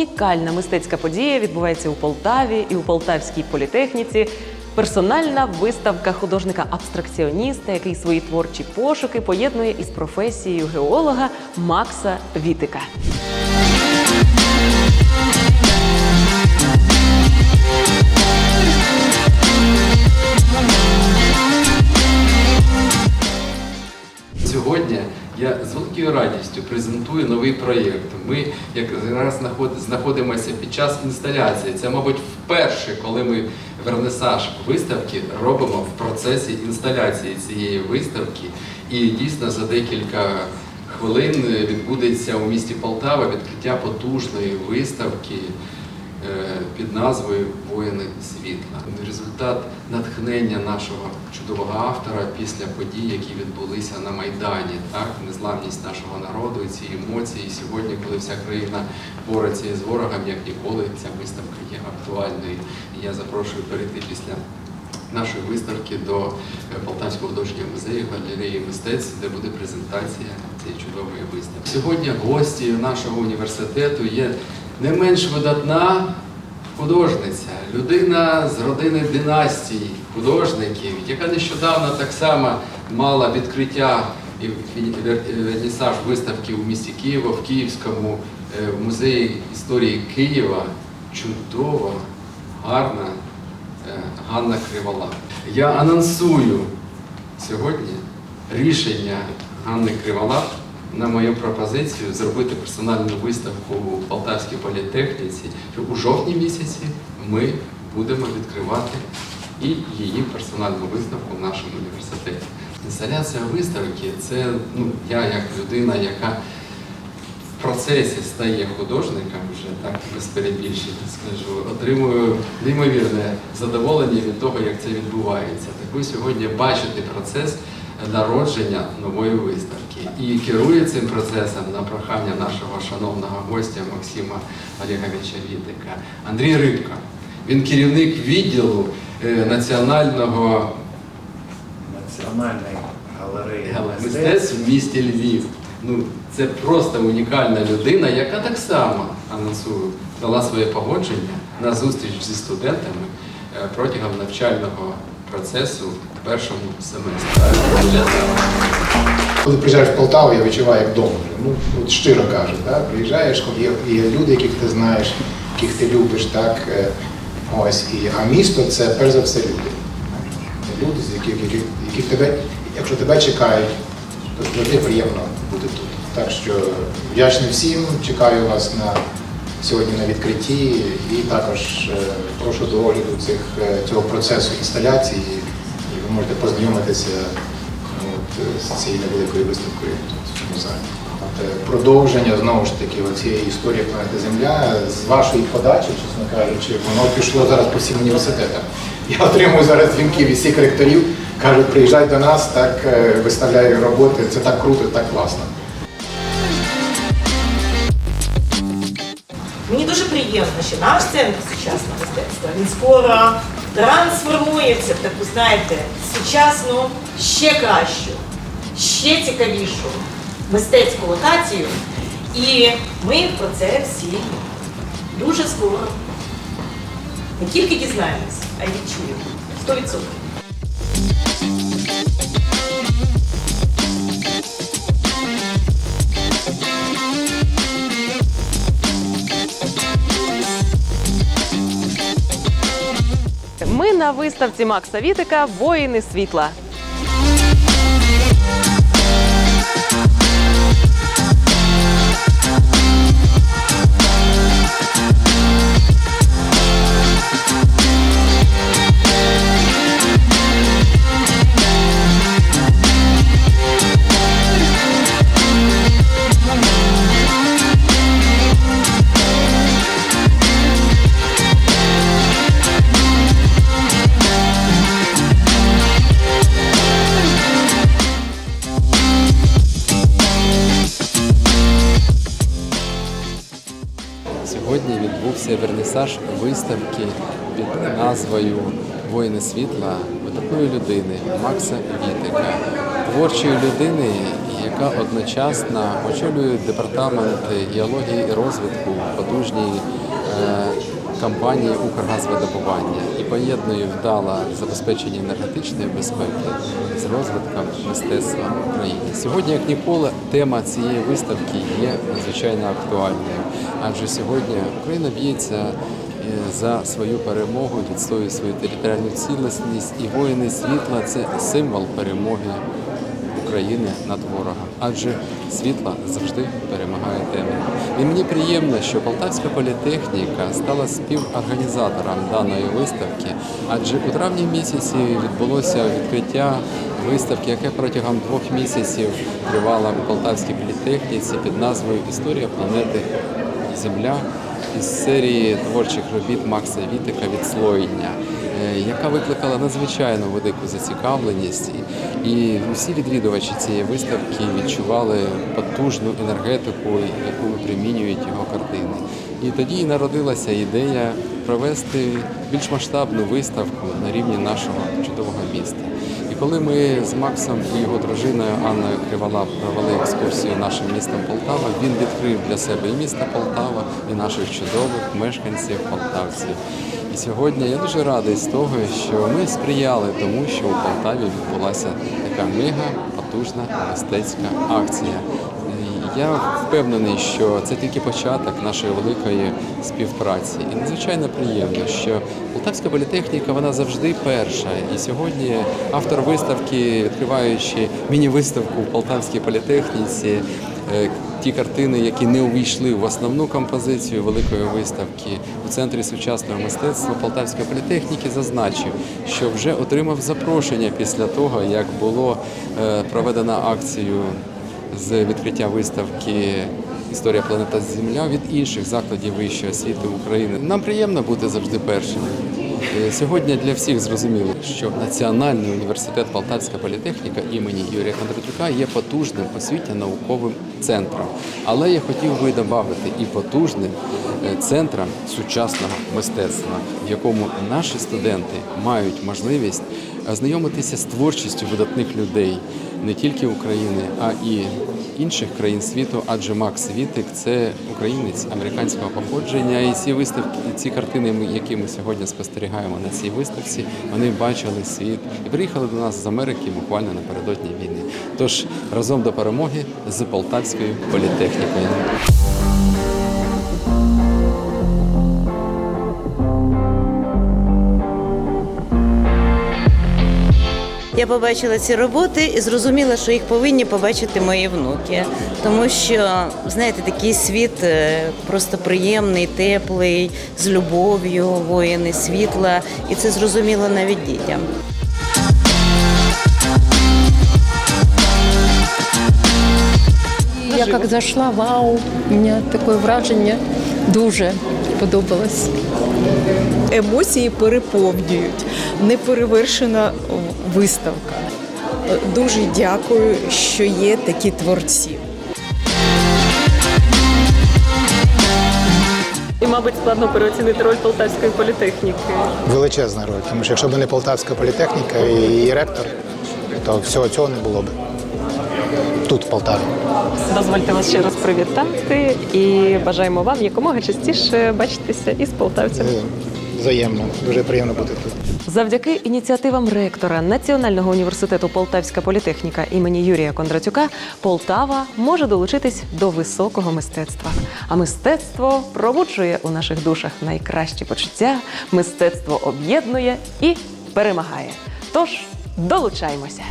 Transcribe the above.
унікальна мистецька подія відбувається у Полтаві і у Полтавській політехніці. Персональна виставка художника-абстракціоніста, який свої творчі пошуки поєднує із професією геолога Макса Вітика. Великою презентує новий проєкт. Ми зараз знаходимося під час інсталяції. Це, мабуть, вперше, коли ми вернисаж виставки робимо в процесі інсталяції цієї виставки. І дійсно за декілька хвилин відбудеться у місті Полтава відкриття потужної виставки під назвою Воїни світла. Результат натхнення нашого чудового автора після подій, які відбулися на Майдані, так незламність нашого народу, ці емоції. Сьогодні, коли вся країна бореться з ворогом, як ніколи, ця виставка є актуальною. Я запрошую перейти після. Нашої виставки до е, Полтавського художнього музею галереї мистецтв, де буде презентація цієї чудової виставки. Сьогодні гості нашого університету є не менш видатна художниця, людина з родини династій художників, яка нещодавно так само мала відкриття і вернісаж виставки у місті Києва, в Київському е, музеї історії Києва. Чудова, гарна е, Ганна Кривола. Я анонсую сьогодні рішення Ганни Кривола на мою пропозицію зробити персональну виставку у Полтавській політехніці, що у жовтні місяці ми будемо відкривати і її персональну виставку в нашому університеті. Інсталяція виставки це ну, я як людина, яка в процесі стає художником, вже так без перебільшення скажу, отримую неймовірне задоволення від того, як це відбувається. Так ви сьогодні бачите процес народження нової виставки. І керує цим процесом на прохання нашого шановного гостя Максима Олеговича Вітика Андрій Рибка. Він керівник відділу е, національного Національної галереї мистецтв в місті Львів. Ну, це просто унікальна людина, яка так само анонсую, дала своє погодження на зустріч зі студентами е, протягом навчального процесу в першому семестрі. Коли приїжджаєш в Полтаву, я відчуваю як вдома. Ну, от щиро кажу, так? приїжджаєш, є, є люди, яких ти знаєш, яких ти любиш, так? е, Ось, і, а місто це перш за все люди. Люди, з яких, яких, яких тебе, якщо тебе чекають, то завжди приємно бути тут. Так що вдячний всім, чекаю вас на сьогодні на відкритті і також е, прошу до огляду цих, е, цього процесу інсталяції, і ви можете познайомитися от, е, з цією невеликою виставкою в цьому залі. От, Продовження знову ж таки цієї історії планети Земля з вашої подачі, чесно кажучи, воно пішло зараз по всім університетам. Я отримую зараз дзвінки від всіх ректорів, кажуть, приїжджай до нас, так виставляю роботи. Це так круто, так класно. Мені дуже приємно, що наш центр сучасного мистецтва він скоро трансформується в таку, знаєте, сучасну, ще кращу, ще цікавішу мистецьку локацію. І ми про це всі дуже скоро не тільки дізнаємось, а й відчуємо. 100%. На виставці Макса Вітика Воїни світла. Відбувся вернісаж виставки під назвою Воїни світла видатної людини Макса Вітика, творчої людини, яка одночасно очолює департамент геології і розвитку потужній е, компанії Укргазвидобування і поєднує вдало забезпечення енергетичної безпеки з розвитком мистецтва в Україні. Сьогодні, як ніколи, тема цієї виставки є надзвичайно актуальною, адже сьогодні Україна б'ється е, за свою перемогу, відстоює свою територіальну цілісність, і воїни світла це символ перемоги України над ворогом, адже світла завжди перемагає темряву. І мені приємно, що Полтавська політехніка стала співорганізатором даної виставки, адже у травні місяці відбулося відкриття виставки, яке протягом двох місяців тривала у Полтавській політехніці під назвою Історія планети Земля із серії творчих робіт Макса Вітика Відслоєння, е, яка викликала надзвичайно велику зацікавленість, І- усі відвідувачі цієї виставки відчували потужну енергетику, яку випромінюють його картини. І тоді народилася ідея провести більш масштабну виставку на рівні нашого чудового міста. І коли ми з Максом і його дружиною Анною Криволап провели екскурсію нашим містом Полтава, він відкрив для себе і місто Полтава, і наших чудових мешканців полтавців. І сьогодні я дуже радий з того, що ми сприяли тому, що у Полтаві відбулася така мега потужна мистецька акція. Я впевнений, що це тільки початок нашої великої співпраці. І надзвичайно приємно, що Полтавська політехніка вона завжди перша. І сьогодні автор виставки, відкриваючи міні-виставку в Полтавській політехніці, е, ті картини, які не увійшли в основну композицію великої виставки у центрі сучасного мистецтва Полтавської політехніки, зазначив, що вже отримав запрошення після того, як було е, проведено акцію з відкриття виставки Історія планета Земля від інших закладів вищої освіти України. Нам приємно бути завжди першими. Е, Сьогодні для всіх зрозуміло, що Національний університет Полтавська політехніка імені Юрія Кондратюка є потужним освітньо-науковим центром. Але я хотів би додати і потужним е, центром сучасного мистецтва, в якому наші студенти мають можливість ознайомитися з творчістю видатних людей не тільки України, а і інших країн світу, адже Макс Вітик це українець американського походження. І ці виставки, ці картини, які ми сьогодні спостерігаємо на цій виставці, вони бачили світ і приїхали до нас з Америки буквально напередодні війни. Тож разом до перемоги з Полтавською політехнікою. Я побачила ці роботи і зрозуміла, що їх повинні побачити мої внуки. Тому що, знаєте, такий світ е, просто приємний, теплий, з любов'ю, воїни світла. І це зрозуміло навіть дітям. Я як зайшла, вау, у мене таке враження дуже подобалось. емоції переповнюють. Неперевершена виставка. Дуже дякую, що є такі творці. І, мабуть, складно переоцінити роль полтавської політехніки. Величезна роль, тому що якщо б не Полтавська політехніка і її ректор, то всього цього не було б тут, в Полтаві. Дозвольте вас ще раз привітати і бажаємо вам якомога частіше бачитися із полтавцями. Взаємно, дуже приємно бути тут. Завдяки ініціативам ректора Національного університету Полтавська політехніка імені Юрія Кондратюка Полтава може долучитись до високого мистецтва. А мистецтво пробуджує у наших душах найкращі почуття, мистецтво об'єднує і перемагає. Тож долучаймося!